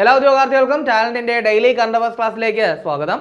എല്ലാ ഉദ്യോഗാർത്ഥികൾക്കും ടാലന്റിന്റെ ഡെയിലി കറണ്ട് അവേഴ്സ് ക്ലാസ്സിലേക്ക് സ്വാഗതം.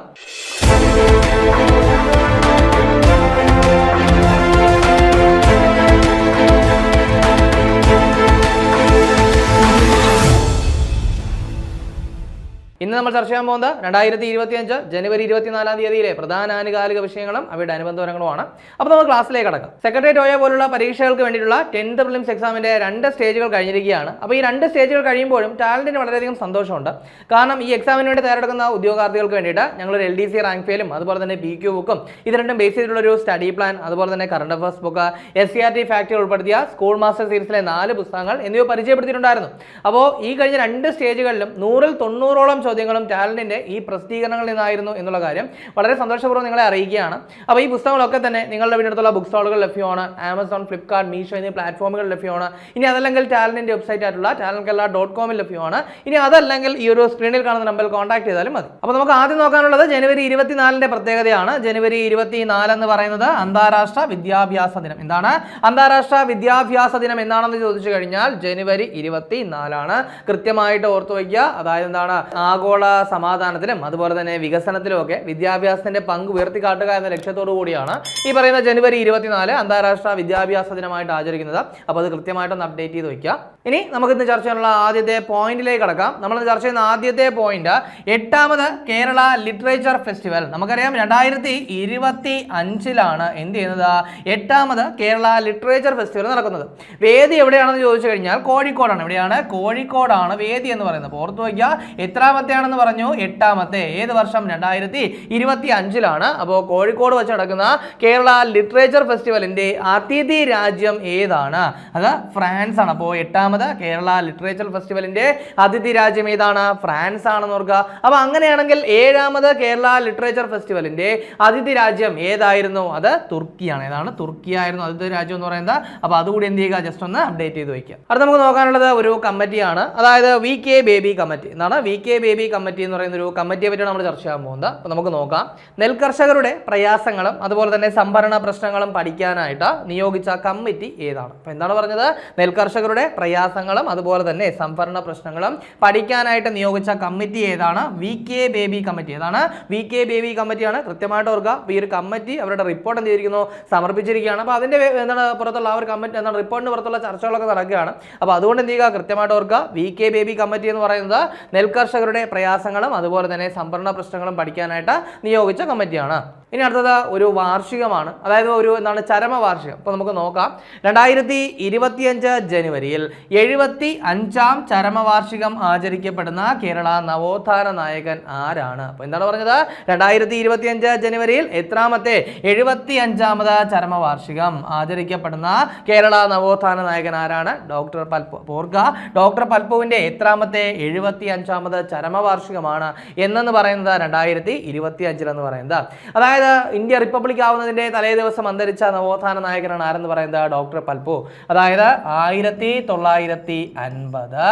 ഇന്ന് നമ്മൾ ചർച്ച ചെയ്യാൻ പോകുന്നത് രണ്ടായിരത്തി ഇരുപത്തിയഞ്ച് ജനുവരി ഇരുപത്തിനാലാം തീയതിയിലെ പ്രധാന ആനുകാലിക വിഷയങ്ങളും അവയുടെ അനുബന്ധപരങ്ങളുമാണ് അപ്പോൾ നമ്മൾ ക്ലാസ്സിലേക്ക് കടക്കാം. സെക്രട്ടേറിയറ്റ് ഓയോ പോലുള്ള പരീക്ഷകൾക്ക് വേണ്ടിയിട്ടുള്ള ടെൻത്ത് പ്രിലിംസ് എക്സാമിന്റെ രണ്ട് സ്റ്റേജുകൾ കഴിഞ്ഞിരിക്കുകയാണ്. അപ്പോൾ ഈ രണ്ട് സ്റ്റേജുകൾ കഴിയുമ്പോഴും ടാലന്റിന് വളരെയധികം സന്തോഷമുണ്ട്. കാരണം ഈ എക്സാമിന് വേണ്ടി തയ്യാറെടുക്കുന്ന ഉദ്യോഗാർത്ഥികൾക്ക് വേണ്ടിയിട്ട് ഞങ്ങൾ എൽ ഡി സി റാങ്ക് ഫെയിലും അതുപോലെ തന്നെ പി ക്യു ബുക്കും ഇത് രണ്ടും ബേസ് ചെയ്തിട്ടുള്ള ഒരു സ്റ്റഡി പ്ലാൻ അതുപോലെ തന്നെ current affairs book S C R T factory ഉൾപ്പെടുത്തിയ സ്കൂൾ മാസ്റ്റർ സീരീസിലെ നാല് പുസ്തകങ്ങൾ എന്നിവ പരിചയപ്പെടുത്തിയിട്ടുണ്ടായിരുന്നു. അപ്പോൾ ഈ കഴിഞ്ഞ രണ്ട് സ്റ്റേജുകളിലും നൂറിൽ തൊണ്ണൂറോളം ചോദ്യങ്ങളും ടാലന്റിന്റെ ഈ പ്രസിദ്ധീകരണങ്ങളിൽ നിന്നായിരുന്നു എന്നുള്ള കാര്യം വളരെ സന്തോഷപൂർവം നിങ്ങളെ അറിയിക്കുകയാണ്. അപ്പോൾ ഈ പുസ്തകങ്ങളൊക്കെ തന്നെ നിങ്ങളുടെ വീടിനടുത്തുള്ള ബുക്ക് സ്റ്റോളുകൾ ലഭ്യമാണ്. ആമസോൺ ഫ്ലിപ്കാർട്ട് മീഷോ എന്നീ പ്ലാറ്റ്ഫോമുകൾ ലഭ്യമാണ്. ഇനി അതല്ലെങ്കിൽ ടാലന്റിന്റെ വെബ്സൈറ്റ് ആയിട്ടുള്ള ടാലൻ കേരള ഡോട്ട് കോമിൽ ലഭ്യമാണ്. ഇനി അതല്ലെങ്കിൽ ഈ ഒരു സ്ക്രീനിൽ കാണുന്ന നമ്പറിൽ കോൺടാക്ട് ചെയ്താലും മതി. അപ്പോൾ നമുക്ക് ആദ്യം നോക്കാനുള്ളത് ജനുവരി ഇരുപത്തിനാലിന്റെ പ്രത്യേകതയാണ്. ജനുവരി ഇരുപത്തിനാല് എന്ന് പറയുന്നത് അന്താരാഷ്ട്ര വിദ്യാഭ്യാസ ദിനം. എന്താണ്? അന്താരാഷ്ട്ര വിദ്യാഭ്യാസ ദിനം എന്താണെന്ന് ചോദിച്ചു കഴിഞ്ഞാൽ ജനുവരി ഇരുപത്തിനാലാണ്. കൃത്യമായിട്ട് ഓർത്തു വയ്ക്കുക. അതായത് എന്താണ്? ആഗോള സമാധാനത്തിലും അതുപോലെ തന്നെ വികസനത്തിലും ഒക്കെ വിദ്യാഭ്യാസത്തിന്റെ പങ്ക് ഉയർത്തിക്കാട്ടുക എന്ന ലക്ഷ്യത്തോടു കൂടിയാണ് ഈ പറയുന്ന ജനുവരി ഇരുപത്തിനാല് അന്താരാഷ്ട്ര വിദ്യാഭ്യാസ ദിനമായിട്ട് ആചരിക്കുന്നത്. അപ്പോൾ അത് കൃത്യമായിട്ടൊന്ന് അപ്ഡേറ്റ് ചെയ്ത് വയ്ക്കുക ഇനി നമുക്ക് ഇന്ന് ചർച്ച ചെയ്യാനുള്ള ആദ്യത്തെ പോയിന്റിലേക്ക് കടക്കാം. നമ്മൾ ചർച്ച ചെയ്യുന്ന ആദ്യത്തെ പോയിന്റ് എട്ടാമത് കേരള ലിറ്ററേച്ചർ ഫെസ്റ്റിവൽ. നമുക്കറിയാം രണ്ടായിരത്തി ഇരുപത്തി അഞ്ചിലാണ് എന്ത് ചെയ്യുന്നത്? എട്ടാമത് കേരള ലിറ്ററേച്ചർ ഫെസ്റ്റിവൽ നടക്കുന്നത്. വേദി എവിടെയാണെന്ന് ചോദിച്ചു കഴിഞ്ഞാൽ കോഴിക്കോടാണ്. എവിടെയാണ് കോഴിക്കോടാണ് വേദി എന്ന് പറയുന്നത്. അപ്പോൾ വയ്ക്കുക. വയ്ക്കുക എത്രാമത്തെയാണെന്ന് പറഞ്ഞു. എട്ടാമത്തെ ഏത് വർഷം? രണ്ടായിരത്തി ഇരുപത്തി അഞ്ചിലാണ് അപ്പോൾ കോഴിക്കോട് വെച്ച് നടക്കുന്ന കേരള ലിറ്ററേച്ചർ ഫെസ്റ്റിവലിന്റെ അതിഥി രാജ്യം ഏതാണ്? അത് ഫ്രാൻസ് ആണ് അപ്പോൾ എട്ടാമത് കേരള ലിറ്ററേച്ചർ ഫെസ്റ്റിവലിന്റെ അതിഥി രാജ്യം ഏതാണ്? ഫ്രാൻസ് ആണെന്ന് ഓർക്കുക. അപ്പോൾ അങ്ങനെയാണെങ്കിൽ ഏഴാമത് കേരള ലിറ്ററേച്ചർ ഫെസ്റ്റിവലിന്റെ അതിഥി രാജ്യം ഏതായിരുന്നു? അത് തുർക്കിയാണ്. ഏതാണ്? തുർക്കി ആയിരുന്നു അതിഥി രാജ്യം എന്ന് പറയുന്നത്. അപ്പോൾ അതുകൂടി എന്ത് ചെയ്യുക? ജസ്റ്റ് ഒന്ന് അപ്ഡേറ്റ് ചെയ്ത് വയ്ക്കുക. അടുത്ത നമുക്ക് നോക്കാനുള്ളത് ഒരു കമ്മിറ്റിയാണ്. അതായത് വി കെ ബേബി കമ്മിറ്റി. എന്നാണ് വി കെ ബേബി കമ്മിറ്റി എന്ന് പറയുന്ന ഒരു കമ്മിറ്റിയെ പറ്റിയാണ് നമ്മൾ ചർച്ച ചെയ്യാൻ പോകുന്നത്. അപ്പോൾ നമുക്ക് നോക്കാം. നെൽകർഷകരുടെ പ്രയാസങ്ങളും അതുപോലെ തന്നെ സംഭരണ പ്രശ്നങ്ങളും പഠിക്കാനായിട്ട് നിയോഗിച്ച കമ്മിറ്റി ഏതാണ്? അപ്പോൾ എന്താണ് പറഞ്ഞത്? നെൽകർഷകരുടെ പ്രയാസങ്ങളും അതുപോലെ തന്നെ സംഭരണ പ്രശ്നങ്ങളും പഠിക്കാനായിട്ട് നിയോഗിച്ച കമ്മിറ്റി ഏതാണ്? V K Baby committee. ഏതാണ്? വി കെ ബേബി കമ്മിറ്റിയാണ്. കൃത്യമായിട്ട് ഓർക്കുക ഈ ഒരു കമ്മിറ്റി അവരുടെ റിപ്പോർട്ട് എന്ത് ചെയ്തിരിക്കുന്നു? സമർപ്പിച്ചിരിക്കുകയാണ്. അപ്പോൾ അതിന്റെ എന്താണ് പുറത്തുള്ള ആ ഒരു കമ്മിറ്റി എന്താണ് റിപ്പോർട്ടിന് പുറത്തുള്ള ചർച്ചകളൊക്കെ നടക്കുകയാണ്. അപ്പോൾ അതുകൊണ്ട് എന്ത് ചെയ്യുക? കൃത്യമായിട്ട് ഓർക്കുക വി കെ ബേബി കമ്മിറ്റി എന്ന് പറയുന്നത് നെൽകർഷകരുടെ പ്രയാസങ്ങളും അതുപോലെ തന്നെ സംഭരണ പ്രശ്നങ്ങളും പഠിക്കാനായിട്ട് നിയോഗിച്ച കമ്മിറ്റിയാണ്. ഇനി അടുത്തത് ഒരു വാർഷികമാണ്. അതായത് ഒരു എന്താണ് ചരമ വാർഷികം. അപ്പോൾ നമുക്ക് നോക്കാം. രണ്ടായിരത്തി ഇരുപത്തിയഞ്ച് ജനുവരിയിൽ എഴുപത്തി അഞ്ചാം ചരമവാർഷികം ആചരിക്കപ്പെടുന്ന കേരള നവോത്ഥാന നായകൻ ആരാണ്? അപ്പോൾ എന്താണ് പറഞ്ഞത്? രണ്ടായിരത്തി ഇരുപത്തിയഞ്ച് ജനുവരിയിൽ എത്രാമത്തെ എഴുപത്തി അഞ്ചാമത് ചരമവാർഷികം ആചരിക്കപ്പെടുന്ന കേരള നവോത്ഥാന നായകൻ ആരാണ്? ഡോക്ടർ പൽപ്പു പോർക്ക ഡോക്ടർ പൽപ്പുവിന്റെ എത്രാമത്തെ എഴുപത്തി അഞ്ചാമത് ചരമവാർഷികമാണ് എന്നെന്ന് പറയുന്നത് രണ്ടായിരത്തി ഇരുപത്തി അഞ്ചിലെന്ന് പറയുന്നത്. അതായത് ഇന്ത്യ റിപ്പബ്ലിക് ആവുന്നതിന്റെ തലേ ദിവസം അന്തരിച്ച നവോത്ഥാന നായകനാണ് ആരെന്ന് പറയുന്നത് ഡോക്ടർ പൽപു. അതായത് ആയിരത്തി തൊള്ളായിരത്തി അൻപത്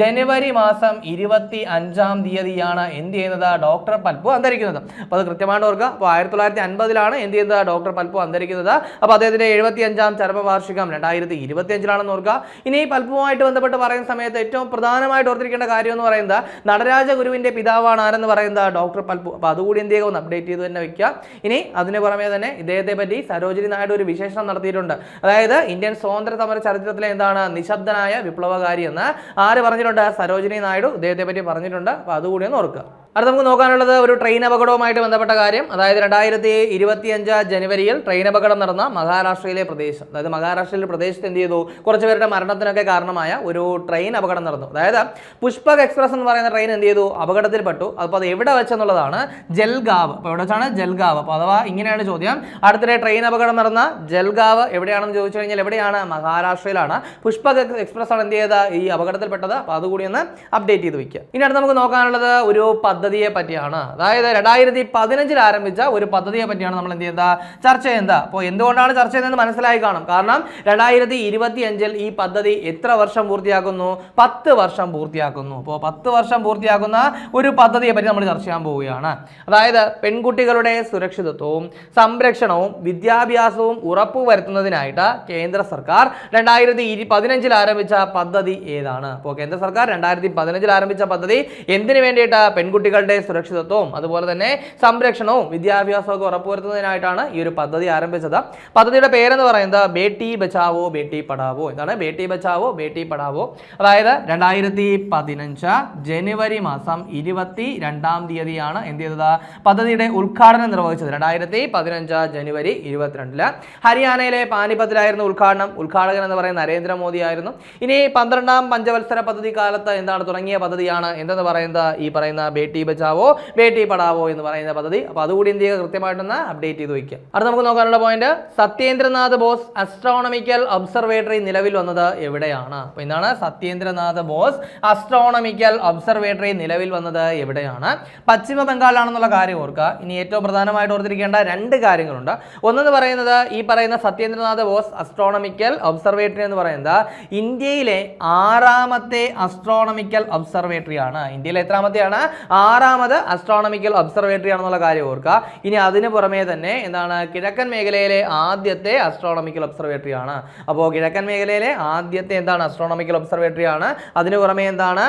ജനുവരി മാസം ഇരുപത്തി അഞ്ചാം തീയതിയാണ് എന്ത് ചെയ്യുന്നത് ഡോക്ടർ പൽപു അന്തരിക്കുന്നത്. അപ്പോൾ അത് കൃത്യമായിട്ട് ഓർക്കുക. അപ്പോൾ ആയിരത്തി തൊള്ളായിരത്തി അൻപതിലാണ് എന്ത് ചെയ്യുന്നത് ഡോക്ടർ പൽപു അന്തരിക്കുന്നത്. അപ്പോൾ അദ്ദേഹത്തിന്റെ എഴുപത്തി അഞ്ചാം ചരമവാർഷികം രണ്ടായിരത്തി ഇരുപത്തി അഞ്ചിലാണെന്ന് ഓർക്കുക. ഇനി ഈ പൽപ്പുമായിട്ട് ബന്ധപ്പെട്ട് പറയുന്ന സമയത്ത് ഏറ്റവും പ്രധാനമായിട്ട് ഓർത്തിരിക്കേണ്ട കാര്യം എന്ന് പറയുന്നത് നടരാജ ഗുരുവിന്റെ പിതാവാണ് ആരെന്ന് പറയുന്നത്? ഡോക്ടർ പൽപു അപ്പോൾ അതുകൂടി എന്ത് ചെയ്യുക? ഒന്ന് അപ്ഡേറ്റ് ചെയ്ത് തന്നെ വെക്കുക. ഇനി അതിന് പുറമെ തന്നെ ഇദ്ദേഹത്തെ പറ്റി സരോജിനി നായിഡു ഒരു വിശേഷണം നടത്തിയിട്ടുണ്ട്. അതായത് ഇന്ത്യൻ സ്വാതന്ത്ര്യ സമര ചരിത്രത്തിലെ എന്താണ്? നിശബ്ദനായ വിപ്ലവകാരി എന്ന് ആര് പറഞ്ഞിട്ടുണ്ട്? സരോജിനി നായിഡു ഇദ്ദേഹത്തെ പറ്റി പറഞ്ഞിട്ടുണ്ട്. അപ്പോൾ അതുകൂടി ഒന്ന് ഓർക്കുക. അടുത്ത നമുക്ക് നോക്കാനുള്ളത് ഒരു ട്രെയിൻ അപകടവുമായിട്ട് ബന്ധപ്പെട്ട കാര്യം. അതായത് രണ്ടായിരത്തി ഇരുപത്തിയഞ്ച് ജനുവരിയിൽ ട്രെയിൻ അപകടം നടന്ന മഹാരാഷ്ട്രയിലെ പ്രദേശം. അതായത് മഹാരാഷ്ട്രയിലെ പ്രദേശത്ത് എന്ത് ചെയ്തു? കുറച്ച് പേരുടെ മരണത്തിനൊക്കെ കാരണമായ ഒരു ട്രെയിൻ അപകടം നടന്നു. അതായത് പുഷ്പക് എക്സ്പ്രസ് എന്ന് പറയുന്ന ട്രെയിൻ എന്ത് ചെയ്തു? അപകടത്തിൽപ്പെട്ടു. അപ്പോൾ അത് എവിടെ വെച്ചെന്നുള്ളതാണ് ജൽഗാവ്. അപ്പോൾ എവിടെ വെച്ചാണ്? ജൽഗാവ്. അപ്പോൾ അഥവാ ഇങ്ങനെയാണ് ചോദ്യം. അടുത്തിടെ ട്രെയിൻ അപകടം നടന്ന ജൽഗാവ് എവിടെയാണെന്ന് ചോദിച്ചു കഴിഞ്ഞാൽ എവിടെയാണ്? മഹാരാഷ്ട്രയിലാണ്. പുഷ്പക് എക്സ്പ്രസ് ആണ് എന്ത് ചെയ്തത്? ഈ അപകടത്തിൽപ്പെട്ടത്. അപ്പോൾ അതുകൂടി ഒന്ന് അപ്ഡേറ്റ് ചെയ്ത് വയ്ക്കുക ഇനി അടുത്ത് നമുക്ക് നോക്കാനുള്ളത് ഒരു പദ്ധതി പദ്ധതിയെ പറ്റിയാണ്. അതായത് രണ്ടായിരത്തി പതിനഞ്ചിൽ ആരംഭിച്ച ഒരു പദ്ധതിയെ പറ്റിയാണ് നമ്മൾ എന്ത് ചെയ്യുന്നത്? ചർച്ച ചെയ്യുന്നത്. അപ്പോൾ എന്തുകൊണ്ടാണ് ചർച്ച ചെയ്യുന്നത് മനസ്സിലായി കാണും. കാരണം രണ്ടായിരത്തി ഇരുപത്തി അഞ്ചിൽ ഈ പദ്ധതി എത്ര വർഷം പൂർത്തിയാക്കുന്നു? പത്ത് വർഷം പൂർത്തിയാക്കുന്നു. അപ്പോൾ പത്ത് വർഷം പൂർത്തിയാക്കുന്ന ഒരു പദ്ധതിയെ പറ്റി നമ്മൾ ചർച്ച ചെയ്യാൻ പോവുകയാണ്. അതായത് പെൺകുട്ടികളുടെ സുരക്ഷിതത്വവും സംരക്ഷണവും വിദ്യാഭ്യാസവും ഉറപ്പുവരുത്തുന്നതിനായിട്ട് കേന്ദ്ര സർക്കാർ രണ്ടായിരത്തി ഇരു പതിനഞ്ചിൽ ആരംഭിച്ച പദ്ധതി ഏതാണ്? അപ്പോൾ കേന്ദ്ര സർക്കാർ രണ്ടായിരത്തി പതിനഞ്ചിൽ ആരംഭിച്ച പദ്ധതി എന്തിനു വേണ്ടിയിട്ട് പെൺകുട്ടികളുടെ സുരക്ഷിതത്വവും അതുപോലെ തന്നെ സംരക്ഷണവും വിദ്യാഭ്യാസവും ഉറപ്പുവരുത്തുന്നതിനായിട്ടാണ് ഈ ഒരു പദ്ധതി ആരംഭിച്ചത്. പദ്ധതിയുടെ പേരെന്ന് പറയുന്നത് ബേട്ടി ബച്ചാവോ ബേട്ടി പടാവോ എന്താണ് ബേട്ടി ബച്ചാവോ ബേട്ടി പടാവോ അതായത് രണ്ടായിരത്തി പതിനഞ്ച് ജനുവരി മാസം ഇരുപത്തി രണ്ടാം തീയതിയാണ് എന്ത് ചെയ്തത്? പദ്ധതിയുടെ ഉദ്ഘാടനം നിർവഹിച്ചത് രണ്ടായിരത്തി പതിനഞ്ച് ജനുവരി ഇരുപത്തിരണ്ടിൽ. ഹരിയാനയിലെ പാനിപ്പത്തിലായിരുന്നു ഉദ്ഘാടനം. ഉദ്ഘാടകൻ എന്ന് പറയുന്ന നരേന്ദ്രമോദി ആയിരുന്നു. ഇനി പന്ത്രണ്ടാം പഞ്ചവത്സര പദ്ധതി കാലത്ത് എന്താണ് തുടങ്ങിയ പദ്ധതിയാണ്? എന്തെന്ന് പറയുന്നത്? ഈ പറയുന്ന ബേട്ടി ബച്ചാവോ ബേട്ടി പഠാവോ എന്ന് പറയുന്ന പദ്ധതി. അപ്പോൾ അതുകൂടി എന്ത് ചെയ്യുക? കൃത്യമായിട്ടൊന്ന് അപ്ഡേറ്റ് ചെയ്ത് വയ്ക്കുക. അടുത്ത നമുക്ക് നോക്കാനുള്ള point Satyendranath Bose astronomical observatory നിലവിൽ വന്നത് എവിടെയാണ്? അപ്പോൾ എന്താണ് സത്യേന്ദ്രനാഥ് ബോസ് അസ്ട്രോണമിക്കൽ ഒബ്സർവേറ്ററി നിലവിൽ വന്നത് എവിടെയാണ്? പശ്ചിമ ബംഗാളിലാണെന്നുള്ള കാര്യം ഓർക്കുക. ഇനി ഏറ്റവും പ്രധാനമായിട്ട് ഓർത്തിരിക്കേണ്ട രണ്ട് കാര്യങ്ങളുണ്ട്. ഒന്നെന്ന് പറയുന്നത് ഈ പറയുന്ന സത്യേന്ദ്രനാഥ് ബോസ് അസ്ട്രോണമിക്കൽ ഒബ്സർവേറ്ററി എന്ന് പറയുന്നത് ഇന്ത്യയിലെ ആറാമത്തെ അസ്ട്രോണമിക്കൽ ഒബ്സർവേറ്ററി ആണ്. ഇന്ത്യയിലെ എത്രാമത്തെയാണ്? ആറാമത് അസ്ട്രോണമിക്കൽ ഒബ്സർവേറ്ററി ആണെന്നുള്ള കാര്യം ഓർക്കുക. ഇനി അതിന് പുറമേ തന്നെ എന്താണ് കിഴക്കൻ മേഖലയിലെ ആദ്യത്തെ അസ്ട്രോണമിക്കൽ ഒബ്സർവേറ്ററി ആണ്. അപ്പോൾ കിഴക്കൻ മേഖലയിലെ ആദ്യത്തെ എന്താണ് അസ്ട്രോണമിക്കൽ ഒബ്സർവേറ്ററി ആണ്. അതിന് പുറമേ എന്താണ്?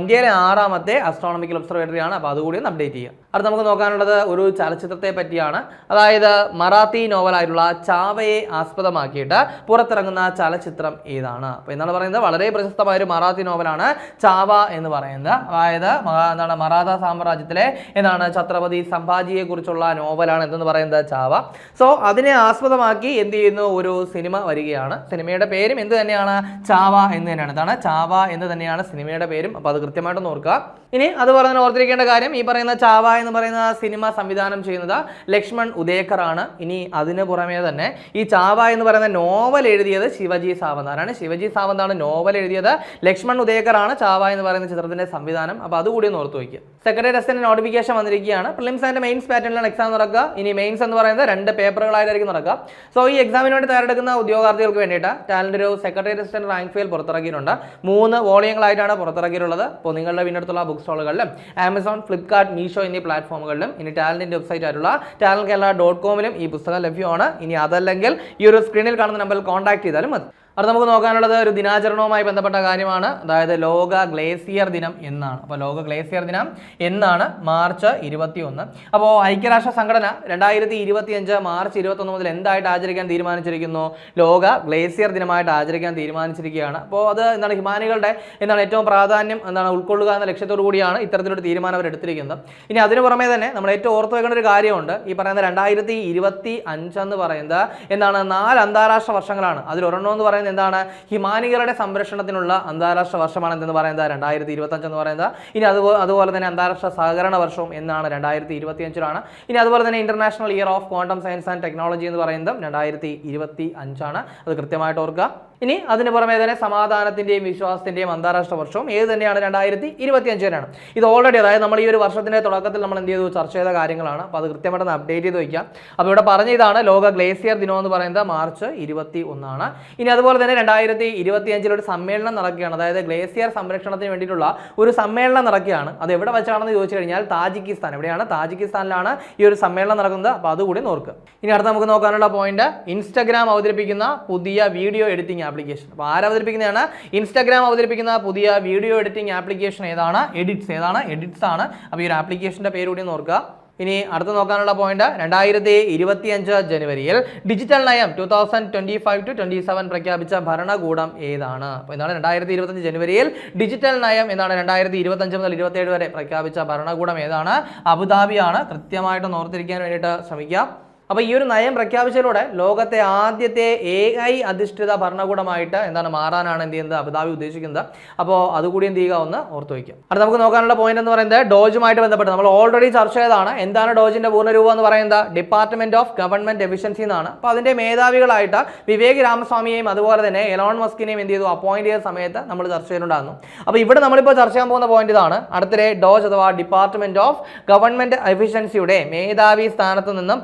ഇന്ത്യയിലെ ആറാമത്തെ അസ്ട്രോണമിക്കൽ ഒബ്സർവേറ്ററി ആണ്. അപ്പോൾ അതുകൂടി ഒന്ന് അപ്ഡേറ്റ് ചെയ്യുക. അടുത്ത നമുക്ക് നോക്കാനുള്ളത് ഒരു ചലച്ചിത്രത്തെ പറ്റിയാണ്. അതായത് മറാത്തി നോവലായിട്ടുള്ള ചാവയെ ആസ്പദമാക്കിയിട്ട് പുറത്തിറങ്ങുന്ന ചലച്ചിത്രം ഏതാണ്? അപ്പോൾ എന്നാണ് പറയുന്നത്? വളരെ പ്രശസ്തമായ ഒരു മറാത്തി നോവലാണ് ചാവ എന്ന് പറയുന്നത്. അതായത് എന്താണ് മറാത്ത സാമ്രാജ്യത്തിലെ എന്താണ് ഛത്രപതി സംഭാജിയെ കുറിച്ചുള്ള നോവലാണ് എന്തെന്ന് പറയുന്നത് ചാവ. സോ അതിനെ ആസ്പദമാക്കി എന്ത് ചെയ്യുന്നു? ഒരു സിനിമ വരികയാണ്. സിനിമയുടെ പേരും എന്ത് തന്നെയാണ്? ചാവ എന്ന് തന്നെയാണ്. ഇതാണ് ചാവ എന്ന് തന്നെയാണ് സിനിമയുടെ പേരും. അപ്പോൾ അത് കൃത്യമായിട്ട് ഓർക്കുക. ഇനി അതുപോലെ തന്നെ ഓർത്തിരിക്കേണ്ട കാര്യം ഈ പറയുന്ന ചാവ എന്ന് പറയുന്ന സിനിമ സംവിധാനം ചെയ്യുന്നത് ലക്ഷ്മൺ ഉദയക്കർ ആണ് ഇനി അതിന് പുറമേ തന്നെ ഈ ചാവ എന്ന് പറയുന്ന നോവൽ എഴുതിയത് ശിവജി സാവന്താനാണ് ശിവജി സാവന്താണ് നോവൽ എഴുതിയത്. ലക്ഷ്മൺ ഉദയക്കർ ആണ് ചാവ എന്ന് പറയുന്ന ചിത്രത്തിന്റെ സംവിധാനം. അപ്പോൾ അതുകൂടി ഒന്ന് വയ്ക്കുക. സെക്രട്ടറി ടെസ്റ്റിന് നോട്ടിഫിക്കേഷൻ വന്നിരിക്കുകയാണ്. പ്രിലിംസ് ആൻഡ് മെയിൻസ് പാറ്റേണിലാണ് എക്സാം നടക്കുക. ഇനി മെയിൻസ് എന്ന് പറയുന്നത് രണ്ട് പേപ്പറുകളായിട്ടായിരിക്കും നടക്കുക. സോ ഈ എക്സാമിന് വേണ്ടി തയ്യാറെടുക്കുന്ന ഉദ്യോഗാർത്ഥികൾക്ക് വേണ്ടിയിട്ട് ടാലന്റ് ഒരു സെക്രട്ടറി അസിസ്റ്റന്റ് റാങ്ക് ഫെയിൽ പുറത്തിറക്കിയിട്ടുണ്ട്. മൂന്ന് വോളിയങ്ങളായിട്ടാണ് പുറത്തിറക്കിയിട്ടുള്ളത്. അപ്പോൾ നിങ്ങളുടെ വീടിനടുത്തുള്ള ബുക്ക് സ്റ്റോളുകളിലും ആമസോൺ ഫ്ലിപ്കാർട്ട് മീഷോ എന്നീ പ്ലാറ്റ്ഫോമുകളിലും ഇനി ടാലന്റിന്റെ വെബ്സൈറ്റ് ആയിട്ടുള്ള ടാലന്റ് കേരള ഡോട്ട് കോമിലും ഈ പുസ്തകം ലഭ്യമാണ്. ഇനി അതല്ലെങ്കിൽ ഈ ഒരു സ്ക്രീനിൽ കാണുന്ന നമ്പറിൽ കോൺടാക്ട് ചെയ്താലും മതി. അത് നമുക്ക് നോക്കാനുള്ളത് ഒരു ദിനാചരണവുമായി ബന്ധപ്പെട്ട കാര്യമാണ്. അതായത് ലോക ഗ്ലേസിയർ ദിനം എന്നാണ്. അപ്പോൾ ലോക ഗ്ലേസിയർ ദിനം എന്നാണ് മാർച്ച് ഇരുപത്തി ഒന്ന് അപ്പോൾ ഐക്യരാഷ്ട്ര സംഘടന രണ്ടായിരത്തി ഇരുപത്തി അഞ്ച് മാർച്ച് ഇരുപത്തൊന്ന് മുതൽ എന്തായിട്ട് ആചരിക്കാൻ തീരുമാനിച്ചിരിക്കുന്നു? ലോക ഗ്ലേസിയർ ദിനമായിട്ട് ആചരിക്കാൻ തീരുമാനിച്ചിരിക്കുകയാണ്. അപ്പോൾ അത് എന്താണ് ഹിമാനികളുടെ എന്താണ് ഏറ്റവും പ്രാധാന്യം എന്താണ് ഉൾക്കൊള്ളുക എന്ന ലക്ഷ്യത്തോടു കൂടിയാണ് ഇത്തരത്തിലൊരു തീരുമാനം അവർ എടുത്തിരിക്കുന്നത്. ഇനി അതിന് പുറമെ തന്നെ നമ്മൾ ഏറ്റവും ഓർത്ത് വെക്കേണ്ട ഒരു കാര്യമുണ്ട്. ഈ പറയുന്ന രണ്ടായിരത്തി ഇരുപത്തി അഞ്ചെന്ന് പറയുന്നത് എന്താണ് നാല് അന്താരാഷ്ട്ര വർഷങ്ങളാണ്. അതിൽ ഒരെണ്ണം എന്ന് പറയുന്നത് എന്താണ്? ഹിമാനികളുടെ സംരക്ഷണത്തിനുള്ള അന്താരാഷ്ട്ര വർഷമാണ് എന്ന് പറയുന്നത്? രണ്ടായിരത്തി ഇരുപത്തഞ്ച് എന്ന് പറയുന്നത്. ഇനി അതുപോലെ അതുപോലെ തന്നെ അന്താരാഷ്ട്ര സഹകരണ വർഷവും എന്നാണ് രണ്ടായിരത്തി ഇരുപത്തി അഞ്ചിലാണ് ഇനി അതുപോലെ തന്നെ international year of quantum science and technology എന്ന് പറയുന്നത് രണ്ടായിരത്തി ഇരുപത്തി അഞ്ചാണ് അത് കൃത്യമായിട്ട് ഓർക്കുക. ഇനി അതിന് പുറമെ തന്നെ സമാധാനത്തിന്റെയും വിശ്വാസത്തിന്റെയും അന്താരാഷ്ട്ര വർഷവും ഏത് തന്നെയാണ് രണ്ടായിരത്തി ഇരുപത്തി അഞ്ച് തന്നെയാണ്. ഇത് ഓൾറെഡി അതായത് നമ്മൾ ഈ ഒരു വർഷത്തിന്റെ തുടക്കത്തിൽ നമ്മൾ എന്ത് ചെയ്തു? ചർച്ച ചെയ്ത കാര്യങ്ങളാണ്. അപ്പോൾ അത് കൃത്യമായിട്ട് അപ്ഡേറ്റ് ചെയ്ത് വയ്ക്കാം. അപ്പോൾ ഇവിടെ പറഞ്ഞ ഇതാണ് ലോക ഗ്ലേസിയർ ദിനം എന്ന് പറയുന്നത് മാർച്ച് ഇരുപത്തി ഒന്നാണ് ഇനി അതുപോലെ തന്നെ രണ്ടായിരത്തി ഇരുപത്തി അഞ്ചിൽ ഒരു സമ്മേളനം നടക്കുകയാണ്. അതായത് ഗ്ലേസിയർ സംരക്ഷണത്തിന് വേണ്ടിയിട്ടുള്ള ഒരു സമ്മേളനം നടക്കുകയാണ്. അത് എവിടെ വെച്ചാണെന്ന് ചോദിച്ചു കഴിഞ്ഞാൽ താജിക്കിസ്ഥാൻ. എവിടെയാണ്? താജിക്കിസ്ഥാനിലാണ് ഈ ഒരു സമ്മേളനം നടക്കുന്നത്. അപ്പോൾ അതുകൂടി നോക്കുക ഇനി അടുത്ത് നമുക്ക് നോക്കാനുള്ള പോയിന്റ് ഇൻസ്റ്റഗ്രാം അവതരിപ്പിക്കുന്ന പുതിയ വീഡിയോ എഡിറ്റിംഗ് ആപ്ലിക്കേഷൻ അപ്പോൾ ആര് ഇൻസ്റ്റാഗ്രാം അവതരിപ്പിക്കുന്ന പുതിയ വീഡിയോ എഡിറ്റിംഗ് ആപ്ലിക്കേഷൻ ഏതാണ്? എഡിറ്റ്സ് ഏതാണ്? എഡിറ്റ്സ് ആണ്. അപ്പോൾ ഈ ഒരു ആപ്ലിക്കേഷന്റെ പേര് കൂടി നോക്കുക ഇനി അടുത്ത് നോക്കാനുള്ള പോയിന്റ് രണ്ടായിരത്തി ഇരുപത്തി അഞ്ച് ജനുവരിയിൽ ഡിജിറ്റൽ നയം two thousand twenty five to twenty seven പ്രഖ്യാപിച്ച ഭരണകൂടം ഏതാണ്? അപ്പോൾ എന്താണ് രണ്ടായിരത്തി ഇരുപത്തഞ്ച് ജനുവരിയിൽ ഡിജിറ്റൽ നയം എന്നാണ് രണ്ടായിരത്തി ഇരുപത്തഞ്ച് മുതൽ ഇരുപത്തേഴ് വരെ പ്രഖ്യാപിച്ച ഭരണകൂടം ഏതാണ്? അബുദാബിയാണ്. കൃത്യമായിട്ട് ഓർത്തിരിക്കാൻ വേണ്ടിയിട്ട് ശ്രമിക്കുക അപ്പോൾ ഈ ഒരു നയം പ്രഖ്യാപിച്ചതിലൂടെ ലോകത്തെ ആദ്യത്തെ എ ഐ അധിഷ്ഠിത ഭരണകൂടമായിട്ട് എന്താണ് മാറാനാണ് എന്ത് ചെയ്യുന്നത് അബുദാബി ഉദ്ദേശിക്കുന്നത്? അപ്പോൾ അതുകൂടി എന്ത് ചെയ്യുക? ഒന്ന് ഓർത്ത് വയ്ക്കുക. അത് നമുക്ക് നോക്കാനുള്ള പോയിന്റ് എന്ന് പറയുന്നത് ഡോജുമായിട്ട് ബന്ധപ്പെട്ട് നമ്മൾ ഓൾറെഡി ചർച്ച ചെയ്തതാണ്. എന്താണ് ഡോജിന്റെ പൂർണരൂപം എന്ന് പറയുന്നത്? ഡിപ്പാർട്ട്മെന്റ് ഓഫ് ഗവൺമെന്റ് എഫിഷ്യൻസി എന്നാണ്. അപ്പോൾ അതിന്റെ മേധാവികളായിട്ട് വിവേക് രാമസ്വാമിയെയും അതുപോലെ തന്നെ എലോൺ മസ്കിനെയും എന്ത് ചെയ്തു? അപ്പോയിന്റ് ചെയ്ത സമയത്ത് നമ്മൾ ചർച്ച ചെയ്തിട്ടുണ്ടായിരുന്നു. അപ്പോൾ ഇവിടെ നമ്മളിപ്പോൾ ചർച്ച ചെയ്യാൻ പോകുന്ന പോയിന്റ് ഇതാണ്. അടുത്തിടെ ഡോജ് അഥവാ ഡിപ്പാർട്ട്മെന്റ് ഓഫ് ഗവൺമെന്റ് എഫിഷ്യൻസിയുടെ മേധാവി സ്ഥാനത്ത് നിന്നും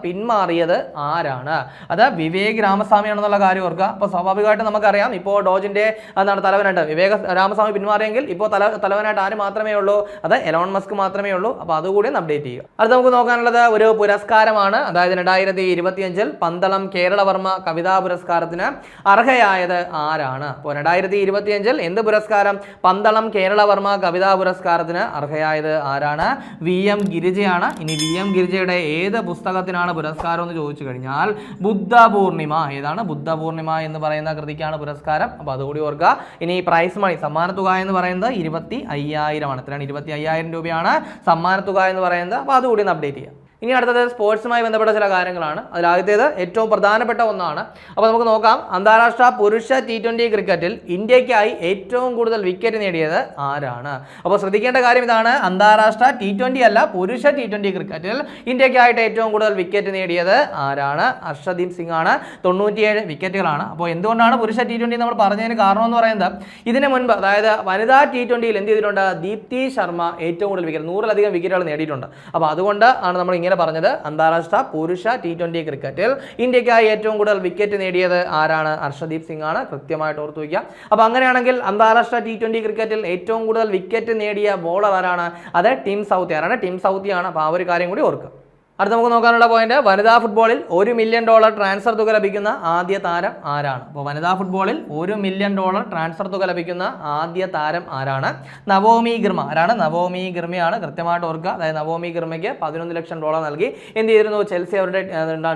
പിന്മാറിയത് ആരാണ്? അത് വിവേക് രാമസ്വാമിയാണെന്നുള്ള കാര്യം ഓർക്കുക. അപ്പോൾ സ്വാഭാവികമായിട്ടും നമുക്കറിയാം. ഇപ്പോൾ ഡോജിന്റെ എന്താണ് തലവനായിട്ട് വിവേക രാമസ്വാമി പിന്മാറിയെങ്കിൽ ഇപ്പോൾ തല തലവനായിട്ട് ആര് മാത്രമേ ഉള്ളൂ? അത് എലോൺ മസ്ക് മാത്രമേ ഉള്ളൂ. അപ്പോൾ അതുകൂടി അപ്ഡേറ്റ് ചെയ്യുക. അടുത്ത നമുക്ക് നോക്കാനുള്ളത് ഒരു പുരസ്കാരമാണ്. അതായത് രണ്ടായിരത്തി ഇരുപത്തിയഞ്ചിൽ പന്തളം കേരളവർമ്മ കവിതാ പുരസ്കാരത്തിന് അർഹയായത് ആരാണ്? അപ്പോൾ രണ്ടായിരത്തി ഇരുപത്തിയഞ്ചിൽ എന്ത് പുരസ്കാരം? പന്തളം കേരളവർമ്മ കവിതാ പുരസ്കാരത്തിന് അർഹയായത് ആരാണ്? വി എം ഗിരിജയാണ്. ഇനി വി എം ഗിരിജയുടെ ഏത് പുസ്തകത്തിനാണ് പുരസ്കാരം എന്ന് ചോദിച്ചു കഴിഞ്ഞാൽ ബുദ്ധ പൂർണിമ. ഏതാണ്? ബുദ്ധ പൂർണിമ എന്ന് പറയുന്ന കൃതിക്കാണ് പുരസ്കാരം. അപ്പോൾ അതുകൂടി ഓർക്കുക. ഇനി പ്രൈസ് മണി സമ്മാനത്തുക എന്ന് പറയുന്നത് ഇരുപത്തി അയ്യായിരമാണ്. എത്രയാണ്? ഇരുപത്തി അയ്യായിരം രൂപയാണ് സമ്മാനത്തുക എന്ന് പറയുന്നത്. അപ്പോൾ അതുകൂടി ഒന്ന് അപ്ഡേറ്റ് ചെയ്യാം. ഇനി അടുത്തത് സ്പോർട്സുമായി ബന്ധപ്പെട്ട ചില കാര്യങ്ങളാണ്. അതിൽ ആദ്യത്തേത് ഏറ്റവും പ്രധാനപ്പെട്ട ഒന്നാണ്. അപ്പോൾ നമുക്ക് നോക്കാം. അന്താരാഷ്ട്ര പുരുഷ ടി ട്വന്റി ക്രിക്കറ്റിൽ ഇന്ത്യക്കായി ഏറ്റവും കൂടുതൽ വിക്കറ്റ് നേടിയത് ആരാണ്? അപ്പോൾ ശ്രദ്ധിക്കേണ്ട കാര്യം ഇതാണ്. അന്താരാഷ്ട്ര ടി ട്വന്റി അല്ല പുരുഷ ടി ട്വന്റി ക്രിക്കറ്റിൽ ഇന്ത്യക്കായിട്ട് ഏറ്റവും കൂടുതൽ വിക്കറ്റ് നേടിയത് ആരാണ്? അർഷദീപ് സിംഗ് ആണ് തൊണ്ണൂറ്റിയേഴ് വിക്കറ്റുകളാണ് അപ്പോൾ എന്തുകൊണ്ടാണ് പുരുഷ ടി ട്വന്റി നമ്മൾ പറഞ്ഞതിന് കാരണം എന്ന് പറയുന്നത്? ഇതിന് മുൻപ് അതായത് വനിതാ ടി ട്വന്റിയിൽ എന്ത് ചെയ്തിട്ടുണ്ട്? ദീപ്തി ശർമ്മ ഏറ്റവും കൂടുതൽ വിക്കറ്റ് നൂറിലധികം വിക്കറ്റുകൾ നേടിയിട്ടുണ്ട്. അപ്പോൾ അതുകൊണ്ട് ആണ് നമ്മൾ ഇങ്ങനെ പറഞ്ഞത്. അന്താരാഷ്ട്ര പുരുഷ ടി ട്വന്റി ക്രിക്കറ്റിൽ ഇന്ത്യക്കായി ഏറ്റവും കൂടുതൽ വിക്കറ്റ് നേടിയത് ആരാണ്? ഹർഷദീപ് സിംഗ് ആണ് കൃത്യമായിട്ട് ഓർത്തു വയ്ക്കുക. അപ്പോൾ അങ്ങനെയാണെങ്കിൽ അന്താരാഷ്ട്ര ടി ട്വന്റി ക്രിക്കറ്റിൽ ഏറ്റവും കൂടുതൽ വിക്കറ്റ് നേടിയ ബോളർ ആരാണ്? അത് ടീം സൗത്തി ആരാണ്. ടീം സൗത്തിയാണ് അപ്പോൾ ആ ഒരു കാര്യം കൂടി ഓർക്കുക. അടുത്ത നമുക്ക് നോക്കാനുള്ള പോയിന്റ് വനിതാ ഫുട്ബോളിൽ ഒരു മില്യൺ ഡോളർ ട്രാൻസ്ഫർ തുക ലഭിക്കുന്ന ആദ്യ താരം ആരാണ്? അപ്പോൾ വനിതാ ഫുട്ബോളിൽ ഒരു മില്യൺ ഡോളർ ട്രാൻസ്ഫർ തുക ലഭിക്കുന്ന ആദ്യ താരം ആരാണ്? Naomi Girma. ആരാണ്? നവോമി ഗിർമയാണ് കൃത്യമായിട്ട് ഓർക്കുക. അതായത് നവോമി ഗിർമയ്ക്ക് പതിനൊന്ന് ലക്ഷം ഡോളർ നൽകി. എന്ത് ചെയ്തിരുന്നു? ചെൽസി അവരുടെ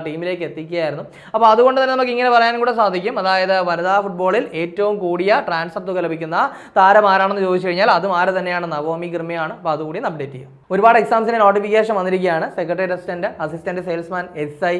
ടീമിലേക്ക് എത്തിക്കുകയായിരുന്നു. അപ്പോൾ അതുകൊണ്ട് തന്നെ നമുക്ക് ഇങ്ങനെ പറയാനും കൂടെ സാധിക്കും. അതായത് വനിതാ ഫുട്ബോളിൽ ഏറ്റവും കൂടിയ ട്രാൻസ്ഫർ തുക ലഭിക്കുന്ന താരം ആരാണെന്ന് ചോദിച്ചു കഴിഞ്ഞാൽ അതും ആര് തന്നെയാണ്? നവോമി ഗിർമയാണ്. അപ്പോൾ അതുകൂടി അപ്ഡേറ്റ് ചെയ്യുക ഒരുപാട് എക്സാംസിന് നോട്ടിഫിക്കേഷൻ വന്നിരിക്കുകയാണ്. Secretary assistant assistant salesman S I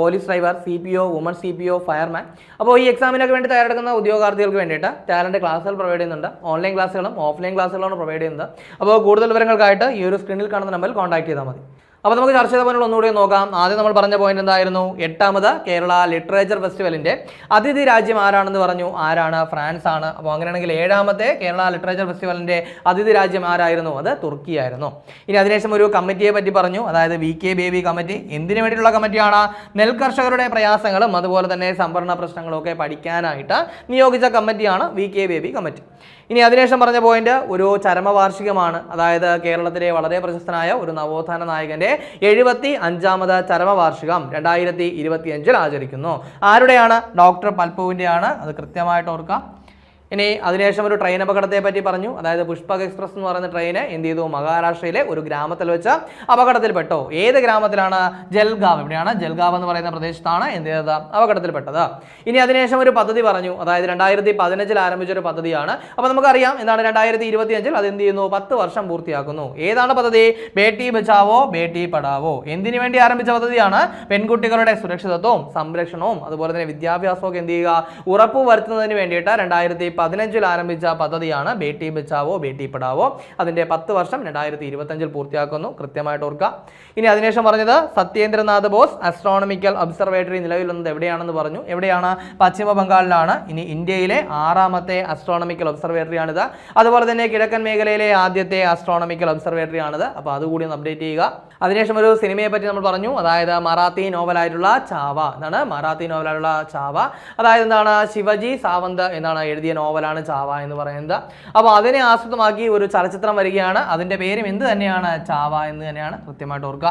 police driver C P O woman C P O fireman അപ്പോൾ ഈ എക്സാമിനൊക്കെ വേണ്ടി തയ്യാറെടുക്കുന്ന ഉദ്യോഗാർത്ഥികൾക്ക് വേണ്ടിയിട്ട് ടാലന്റ് ക്ലാസ്സുകൾ പ്രൊവൈഡ് ചെയ്യുന്നുണ്ട്. ഓൺലൈൻ ക്ലാസ്സുകളും ഓഫ്ലൈൻ ക്ലാസ്സുകളാണ് പ്രൊവൈഡ് ചെയ്യുന്നത് അപ്പോൾ കൂടുതൽ വിവരങ്ങൾക്കായിട്ട് ഈ ഒരു സ്ക്രീനിൽ കാണുന്ന നമ്പറിൽ കോൺടാക്ട് ചെയ്താൽ മതി. അപ്പോൾ നമുക്ക് ചർച്ച ചെയ്ത പോയിന്റ് ഒന്നുകൂടി നോക്കാം. ആദ്യം നമ്മൾ പറഞ്ഞ പോയിന്റ് എന്തായിരുന്നു? എട്ടാമത് കേരള ലിറ്ററേച്ചർ ഫെസ്റ്റിവലിന്റെ അതിഥി രാജ്യം ആരാണെന്ന് പറഞ്ഞു. ആരാണ്? ഫ്രാൻസ് ആണ്. അപ്പോൾ അങ്ങനെയാണെങ്കിൽ ഏഴാമത്തെ കേരള ലിറ്ററേച്ചർ ഫെസ്റ്റിവലിന്റെ അതിഥി രാജ്യം ആരായിരുന്നു? അത് തുർക്കി ആയിരുന്നു. ഇനി അതിനുശേഷം ഒരു കമ്മിറ്റിയെ പറ്റി പറഞ്ഞു. അതായത് വി കെ ബേബി കമ്മിറ്റി. എന്തിനു വേണ്ടിയിട്ടുള്ള കമ്മിറ്റിയാണ്? നെൽകർഷകരുടെ പ്രയാസങ്ങളും അതുപോലെ തന്നെ സംഭരണ പ്രശ്നങ്ങളൊക്കെ പഠിക്കാനായിട്ട് നിയോഗിച്ച കമ്മിറ്റിയാണ് വി കെ ബേബി കമ്മിറ്റി. ഇനി അതിനുശേഷം പറഞ്ഞ പോയിന്റ് ഒരു ചരമവാർഷികമാണ്. അതായത് കേരളത്തിലെ വളരെ പ്രശസ്തനായ ഒരു നവോത്ഥാന നായകന്റെ എഴുപത്തി അഞ്ചാമത് ചരമവാർഷികം രണ്ടായിരത്തി ഇരുപത്തി അഞ്ചിൽ ആചരിക്കുന്നു. ആരുടെയാണ്? ഡോക്ടർ പൽപ്പുവിന്റെയാണ്. അത് കൃത്യമായിട്ട് ഓർക്കാം ഇനി അതിനുശേഷം ഒരു ട്രെയിൻ അപകടത്തെ പറ്റി പറഞ്ഞു. അതായത് പുഷ്പക് എക്സ്പ്രസ് എന്ന് പറയുന്ന ട്രെയിൻ എന്ത് ചെയ്തു? മഹാരാഷ്ട്രയിലെ ഒരു ഗ്രാമത്തിൽ വെച്ച അപകടത്തിൽപ്പെട്ടോ. ഏത് ഗ്രാമത്തിലാണ്? ജൽഗാവ്. എവിടെയാണ് ജൽഗാവ് എന്ന് പറയുന്ന പ്രദേശത്താണ് എന്ത് ചെയ്തത്? അപകടത്തിൽപ്പെട്ടത്. ഇനി അതിനുശേഷം ഒരു പദ്ധതി പറഞ്ഞു. അതായത് രണ്ടായിരത്തി പതിനഞ്ചിൽ ആരംഭിച്ച ഒരു പദ്ധതിയാണ്. അപ്പോൾ നമുക്കറിയാം എന്താണ് രണ്ടായിരത്തി ഇരുപത്തി അഞ്ചിൽ അത് എന്ത് ചെയ്യുന്നു? പത്ത് വർഷം പൂർത്തിയാക്കുന്നു. ഏതാണ് പദ്ധതി? ബേട്ടി ബച്ചാവോ ബേട്ടി പഠാവോ? എന്തിനു വേണ്ടി ആരംഭിച്ച പദ്ധതിയാണ്? പെൺകുട്ടികളുടെ സുരക്ഷിതത്വവും സംരക്ഷണവും അതുപോലെ തന്നെ വിദ്യാഭ്യാസവും എന്ത് ചെയ്യുക? ഉറപ്പ് വരുത്തുന്നതിന് വേണ്ടിയിട്ട് രണ്ടായിരത്തി പതിനഞ്ചിൽ ആരംഭിച്ച പദ്ധതിയാണ് ബേട്ടി ബച്ചാവോ ബേട്ടി പഠാവോ അതിന്റെ പത്ത് വർഷം രണ്ടായിരത്തി ഇരുപത്തഞ്ചിൽ പൂർത്തിയാക്കുന്നു. കൃത്യമായിട്ട് ഓർക്കുക. ഇനി അതിനുശേഷം പറഞ്ഞത് സത്യേന്ദ്രനാഥ് ബോസ് അസ്ട്രോണമിക്കൽ ഒബ്സർവേറ്ററി നിലവിൽ വന്നത് എവിടെയാണെന്ന് പറഞ്ഞു. എവിടെയാണ്? പശ്ചിമ ബംഗാളിലാണ്. ഇനി ഇന്ത്യയിലെ ആറാമത്തെ അസ്ട്രോണമിക്കൽ ഒബ്സർവേറ്ററി ആണിത്. അതുപോലെ തന്നെ കിഴക്കൻ മേഖലയിലെ ആദ്യത്തെ അസ്ട്രോണമിക്കൽ ഒബ്സർവേറ്ററി ആണിത്. അപ്പോൾ അതുകൂടി ഒന്ന് അപ്ഡേറ്റ് ചെയ്യുക. അതിനുശേഷം ഒരു സിനിമയെ പറ്റി നമ്മൾ പറഞ്ഞു. അതായത് മറാത്തി നോവലായിട്ടുള്ള ചാവ. എന്നാണ് മറാത്തി നോവലായിട്ടുള്ള ചാവ. അതായത് എന്താണ്? ശിവജി സാവന്ത് എന്നാണ് എഴുതിയ നോവലാണ് ചാവ എന്ന് പറയുന്നത്. അപ്പോൾ അതിനെ ആസ്പദമാക്കി ഒരു ചലച്ചിത്രം വരികയാണ്. അതിന്റെ പേരും എന്ത് തന്നെയാണ്? ചാവ എന്ന് തന്നെയാണ് കൃത്യമായിട്ട് ഓർക്കുക.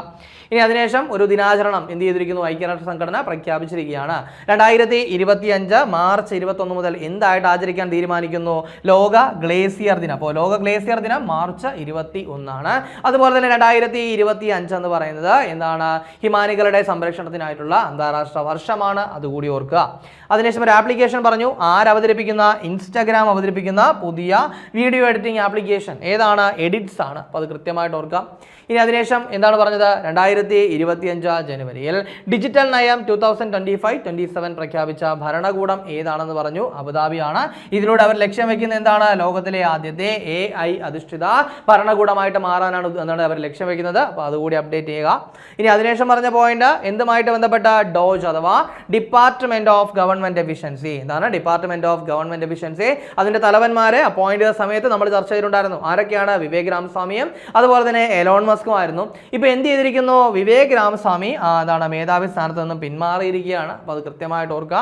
ഇനി അതിനുശേഷം ഒരു ദിനാചരണം എന്ത് ചെയ്തിരിക്കുന്നു? ഐക്യരാഷ്ട്ര സംഘടന പ്രഖ്യാപിച്ചിരിക്കുകയാണ്. രണ്ടായിരത്തി ഇരുപത്തി അഞ്ച് മാർച്ച് ഇരുപത്തൊന്ന് മുതൽ എന്തായിട്ട് ആചരിക്കാൻ തീരുമാനിക്കുന്നു? ലോക ഗ്ലേസിയർ ദിനം. അപ്പോൾ ലോക ഗ്ലേസിയർ ദിനം മാർച്ച് ഇരുപത്തി ഒന്നാണ് അതുപോലെ തന്നെ രണ്ടായിരത്തി ഇരുപത്തി അഞ്ച് എന്ന് പറയുന്നത് എന്താണ്? ഹിമാനികളുടെ സംരക്ഷണത്തിനായിട്ടുള്ള അന്താരാഷ്ട്ര വർഷമാണ്. അതുകൂടി ഓർക്കുക. അതിനുശേഷം ഒരു ആപ്ലിക്കേഷൻ പറഞ്ഞു. ആരവതരിപ്പിക്കുന്ന ഇൻസ്റ്റാഗ്രാം അവതരിപ്പിക്കുന്ന പുതിയ വീഡിയോ എഡിറ്റിംഗ് ആപ്ലിക്കേഷൻ. ഏതാണ്? എഡിറ്റ്സ് ആണ്. അപ്പോൾ അത് കൃത്യമായിട്ട് ഓർക്കാം ഇനി അതിനുശേഷം എന്താണ് പറഞ്ഞത്? രണ്ടായിരത്തി ഇരുപത്തിയഞ്ച് ജനുവരിയിൽ ഡിജിറ്റൽ നയം two thousand twenty five twenty seven പ്രഖ്യാപിച്ച ഭരണകൂടം ഏതാണെന്ന് പറഞ്ഞു. അബുദാബിയാണ്. ഇതിലൂടെ അവർ ലക്ഷ്യം വെക്കുന്നത് എന്താണ്? ലോകത്തിലെ ആദ്യത്തെ എ ഐ അധിഷ്ഠിത ഭരണകൂടമായിട്ട് മാറാനാണ് എന്നാണ് അവർ ലക്ഷ്യം വെക്കുന്നത്. അപ്പോൾ അതുകൂടി അപ്ഡേറ്റ് ചെയ്യുക. ഇനി അതിനുശേഷം പറഞ്ഞ പോയിന്റ് എന്തുമായിട്ട് ബന്ധപ്പെട്ട ഡോജ് അഥവാ ഡിപ്പാർട്ട്മെന്റ് ഓഫ് ഗവൺമെന്റ് എഫിഷ്യൻസി എന്താണ് ഡിപ്പാർട്ട്മെന്റ് ഓഫ് ഗവൺമെന്റ് എഫിഷ്യൻസി അതിന്റെ തലവന്മാരെ അപ്പോയിന്റ് ചെയ്ത സമയത്ത് നമ്മൾ ചർച്ച ചെയ്തിട്ടുണ്ടായിരുന്നു. ആരൊക്കെയാണ്? വിവേക് രാമസ്വാമിയും അതുപോലെ തന്നെ എലോൺ മസ്കും ആയിരുന്നു ഇപ്പൊ എന്ത് ചെയ്തിരിക്കുന്നു? വിവേക് രാമസ്വാമി അതാണ് മേധാവി സ്ഥാനത്ത് നിന്നും പിന്മാറിയിരിക്കുകയാണ്. അപ്പോൾ അത് കൃത്യമായിട്ട് ഓർക്കുക.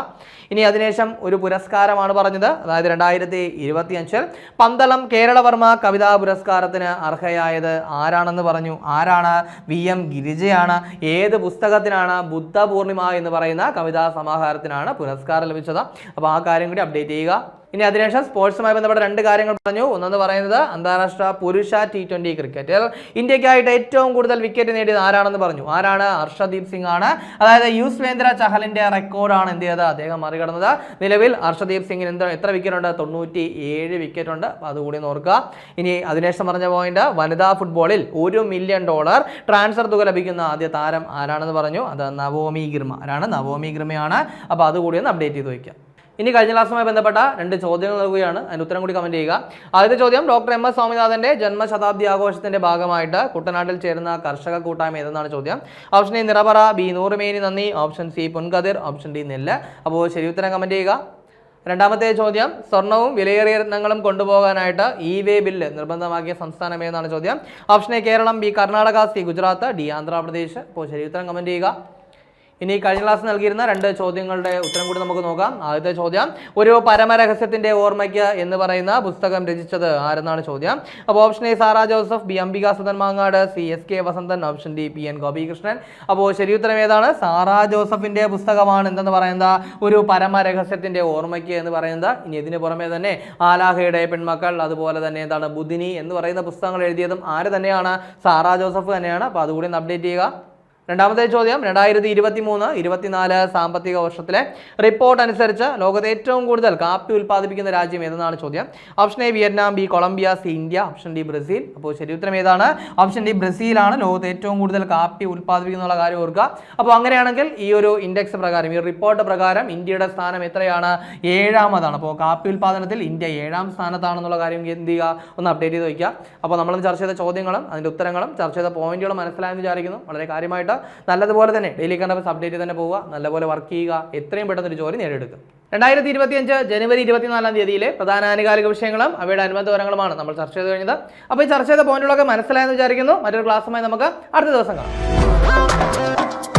ഇനി അതിനുശേഷം ഒരു പുരസ്കാരമാണ് പറഞ്ഞത്. അതായത് രണ്ടായിരത്തി ഇരുപത്തി അഞ്ചിൽ പന്തളം കേരളവർമ്മ കവിതാ പുരസ്കാരത്തിന് അർഹയായത് ആരാണെന്ന് പറഞ്ഞു. ആരാണ്? വി എം ഗിരിജയാണ്. ഏത് പുസ്തകത്തിനാണ് ബുദ്ധപൂർണിമ എന്ന് പറയുന്ന കവിതാ സമാഹാരത്തിനാണ് പുരസ്കാരം ലഭിച്ചത്. അപ്പോൾ ആ കാര്യം കൂടി അപ്ഡേറ്റ് ചെയ്യുക. ഇനി അതിനുശേഷം സ്പോർട്സുമായി ബന്ധപ്പെട്ട രണ്ട് കാര്യങ്ങൾ പറഞ്ഞു. ഒന്നെന്ന് പറയുന്നത് അന്താരാഷ്ട്ര പുരുഷ ടി ട്വന്റി ക്രിക്കറ്റിൽ ഇന്ത്യക്കായിട്ട് ഏറ്റവും കൂടുതൽ വിക്കറ്റ് നേടിയത് ആരാണെന്ന് പറഞ്ഞു. ആരാണ്? ഹർഷദീപ് സിംഗ് ആണ് അതായത് യുസ്വേന്ദ്ര ചഹലിന്റെ റെക്കോർഡാണ് എന്ത് ചെയ്തത്? അദ്ദേഹം മറികടന്നത്. നിലവിൽ ഹർഷദീപ് സിംഗിന് എന്ത് എത്ര വിക്കറ്റ് ഉണ്ട്? തൊണ്ണൂറ്റി ഏഴ് വിക്കറ്റ് ഉണ്ട് അതുകൂടി നോക്കുക ഇനി അതിനുശേഷം പറഞ്ഞ പോയിന്റ് വനിതാ ഫുട്ബോളിൽ ഒരു മില്യൺ ഡോളർ ട്രാൻസ്ഫർ തുക ലഭിക്കുന്ന ആദ്യ താരം ആരാണെന്ന് പറഞ്ഞു? അത് നവോമി ഗിർമ. ആരാണ്? നവോമി ഗിർമയാണ്. അപ്പോൾ അതുകൂടി ഒന്ന് അപ്ഡേറ്റ് ചെയ്ത് വയ്ക്കുക. ഇനി കഴിഞ്ഞ ക്ലാസ്സുമായി ബന്ധപ്പെട്ട രണ്ട് ചോദ്യങ്ങൾ നൽകുകയാണ്. അതിന് ഉത്തരം കൂടി കമന്റ് ചെയ്യുക. ആദ്യത്തെ ചോദ്യം ഡോക്ടർ എം എസ് സ്വാമിനാഥന്റെ ജന്മശതാബ്ദി ആഘോഷത്തിന്റെ ഭാഗമായിട്ട് കുട്ടനാട്ടിൽ ചേരുന്ന കർഷക കൂട്ടായ്മ ഏതെന്നാണ് ചോദ്യം? ഓപ്ഷൻ എ നിറപറ ബി നൂറുമേനി നന്ദി option C Ponkathir option D നെല്ല്. അപ്പോൾ ശരി ഉത്തരം കമന്റ് ചെയ്യുക. രണ്ടാമത്തെ ചോദ്യം സ്വർണവും വിലയേറിയ രത്നങ്ങളും കൊണ്ടുപോകാനായിട്ട് ഇ വേ ബില്ല് നിർബന്ധമാക്കിയ സംസ്ഥാനം ഏതെന്നാണ് ചോദ്യം? Option A Keralam B Karnataka C Gujarat D Andhra Pradesh. അപ്പോൾ ശരി ഉത്തരം കമന്റ് ചെയ്യുക. ഇനി കഴിഞ്ഞ ക്ലാസ് നൽകിയിരുന്ന രണ്ട് ചോദ്യങ്ങളുടെ ഉത്തരം കൂടി നമുക്ക് നോക്കാം. ആദ്യത്തെ ചോദ്യം ഒരു പരമരഹസ്യത്തിന്റെ ഓർമ്മയ്ക്ക് എന്ന് പറയുന്ന പുസ്തകം രചിച്ചത് ആരെന്നാണ് ചോദ്യം? അപ്പോൾ option A Sara Joseph B Ambika Sudhan Mangad C S K Vasanthan option D P N Gopikrishnan. അപ്പോൾ ശരി ഉത്തരം ഏതാണ്? സാറാ ജോസഫിന്റെ പുസ്തകമാണ് എന്തെന്ന് പറയുന്നത്? ഒരു പരമരഹസ്യത്തിന്റെ ഓർമ്മയ്ക്ക് എന്ന് പറയുന്നത്. ഇനി ഇതിന് പുറമെ തന്നെ ആലാഹയുടെ പെൺമക്കൾ അതുപോലെ തന്നെ എന്താണ് ബുധിനി എന്ന് പറയുന്ന പുസ്തകങ്ങൾ എഴുതിയതും ആര് തന്നെയാണ്? സാറാ ജോസഫ് തന്നെയാണ്. അപ്പോൾ അതുകൂടി ഒന്ന് അപ്ഡേറ്റ് ചെയ്യുക. രണ്ടാമത്തെ ചോദ്യം രണ്ടായിരത്തി ഇരുപത്തി മൂന്ന് ഇരുപത്തിനാല് സാമ്പത്തിക വർഷത്തിലെ റിപ്പോർട്ട് അനുസരിച്ച് ലോകത്തെ ഏറ്റവും കൂടുതൽ കാപ്പി ഉൽപ്പാദിപ്പിക്കുന്ന രാജ്യം ഏതെന്നാണ് ചോദ്യം? Option A Vietnam B Colombia C India option D Brazil. അപ്പോൾ ശരി ഉത്തരം ഏതാണ്? ഓപ്ഷൻ ഡി ബ്രസീലാണ് ലോകത്തെ ഏറ്റവും കൂടുതൽ കാപ്പി ഉൽപ്പാദിപ്പിക്കുന്ന കാര്യം ഓർക്കുക. അപ്പോൾ അങ്ങനെയാണെങ്കിൽ ഈ ഒരു ഇൻഡെക്സ് പ്രകാരം ഈ റിപ്പോർട്ട് പ്രകാരം ഇന്ത്യയുടെ സ്ഥാനം എത്രയാണ്? ഏഴാമതാണ്. അപ്പോൾ കാപ്പി ഉൽപ്പാദനത്തിൽ ഇന്ത്യ ഏഴാം സ്ഥാനത്താണെന്നുള്ള കാര്യം എന്ത് ചെയ്യുക? ഒന്ന് അപ്ഡേറ്റ് ചെയ്ത് വയ്ക്കുക. അപ്പോൾ നമ്മൾ ചർച്ച ചെയ്ത ചോദ്യങ്ങളും അതിന്റെ ഉത്തരങ്ങളും ചർച്ച ചെയ്ത പോയിന്റുകളും മനസ്സിലായെന്ന് വിചാരിക്കുന്നു. വളരെ കാര്യമായിട്ട് നല്ലതുപോലെ തന്നെ. ഡെയിലി കണ്ടപ്പോൾ അപ്ഡേറ്റ് തന്നെ പോവുക നല്ലപോലെ വർക്ക് ചെയ്യുക എത്രയും പെട്ടെന്ന് ഒരു ജോലി നേടിയെടുക്കുക. രണ്ടായിരത്തി ഇരുപത്തിയഞ്ച് ജനുവരി ഇരുപത്തിനാലാം തീയതിയിലെ പ്രധാന ആനുകാലിക വിഷയങ്ങളും അവയുടെ അനുബന്ധ വിവരങ്ങളുമാണ് നമ്മൾ ചർച്ച ചെയ്ത് കഴിഞ്ഞത്. അപ്പോൾ ഈ ചർച്ച ചെയ്ത പോയിന്റുകളൊക്കെ മനസ്സിലായെന്ന് വിചാരിക്കുന്നു. മറ്റൊരു ക്ലാസ്സുമായി നമുക്ക് അടുത്ത ദിവസം കാണാം.